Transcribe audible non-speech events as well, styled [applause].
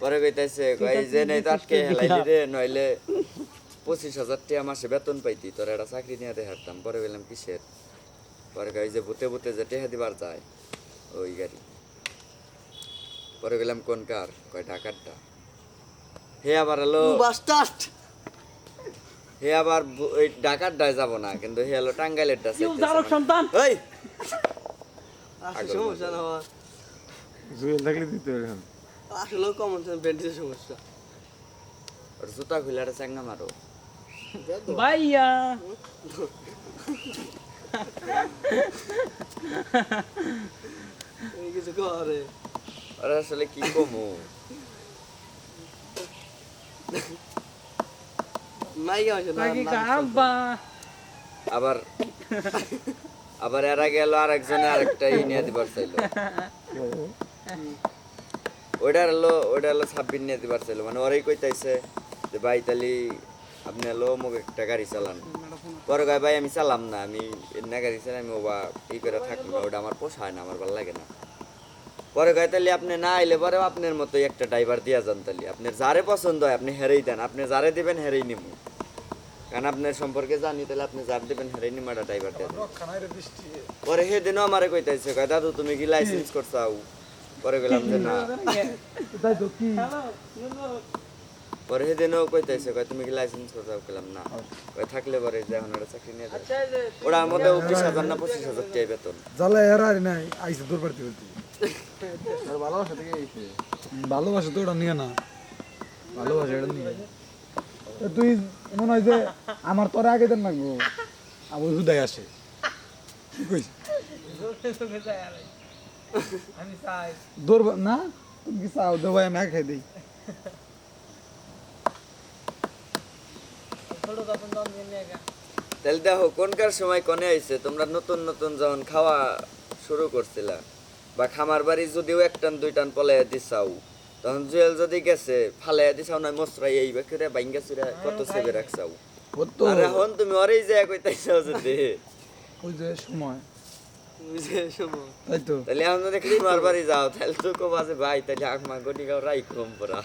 পরে কইতাছে কই যে নেই তো আটকে হেলাইলি রে নইলে পঁচিশ হাজার টাকা মাসে বেতন পাইতি তোর একটা চাকরি নিয়ে দেখাতাম পরে গেলাম কিসের? পরে কই যে ভূতে ভূতে যে টেহা দিবার যায় ওই গাড়ি। পরে গেলাম কোন কার? কয় ঢাকারটা। হে আবার হলো বাস্টার্ড হে আবার ওই ঢাকারটায় যাব না কিন্তু হে হলো জারক মানে। সন্তান! ওই জুয়েল থাকলে দিতে হবে। আসলে কমন সেন্স ব্যান্ডেজের সমস্যা। ওর জুতা খুলে একটা চাঙ্গা মারো। ভাইয়া। কিছু করে ওরা আসলে কি কমু? মাইকা হয়েছে আব্বা আবার আবার এরা গেল আরেকজনে আরেকটা ই নিয়ে দিবার চাইলো। ওইটা হলো ওইটা হলো ছাব্বিশ নিয়ে দিবার চাইলো মানে ওরাই কইতাইছে যে ভাই তালি আপনি হলো মোক একটা গাড়ি চালান। পরে কয় ভাই আমি চালাম না। আমি এমনি গাড়ি চালাই আমি ওবা ই করে থাকব না। ওটা আমার পোষায় না আমার ভালো লাগে না। পরে কয় তাহলে আপনি না আইলে পরে আপনার মতো একটা ড্রাইভার দিয়া যান তাহলে। আপনার যারে পছন্দ হয় আপনি হেরেই দেন। আপনি যারে দিবেন হেরেই নিব কারণ আপনার সম্পর্কে জানি তাহলে আপনি যার দিবেন হেরেই নিম একটা ড্রাইভার দিয়ে দেন। পরে সেদিনও আমারে কইতাইছে কয় দাদু তুমি কি লাইসেন্স করছাও? পরে গেলাম যে না। পরে সেদিনও কইতাইছে কয় তুমি কি লাইসেন্স করছাও গেলাম না। কয় থাকলে পরে যে এখন একটা চাকরি নিয়ে যাবে। ওটার মধ্যে বিশ হাজার না পঁচিশ হাজার টাকা বেতন। জ্বালা এর আর নাই আইসে দূর পারতে পারতে ভালোবাসা থেকে ভালোবাসা তো ওটা নিয়ে না। ভালোবাসা এটা নিয়ে। তুই মনে হয় যে আমার তোর আগে দেন লাগবো আবার হুদাই আসে। কি কইস আমি চাই। দৌড় না? তুমি কি চাও দে ভাই আমি আগে খাই দিই। তাহলে দেখো কোনকার সময় কনে আইছে তোমরা নতুন নতুন যখন খাওয়া শুরু করছিলা বা খামার বাড়ি যদিও এক টান দুই টান পলাইয়া দিছাও তখন জুয়েল যদি গেছে ফালাইয়া দিছাও না মশরাই এই বেকুরে বাইঙ্গা চুরা কত সেবে রাখছাও। তো আর এখন তুমি ওরই যায় কইতাইছাও যদি। ওই যে সময়। [laughs] তাহলে যদি খামার বাড়ি যাও তাহলে তো কম আছে ভাই তাহলে আমার গটি গাও রাই কম পড়া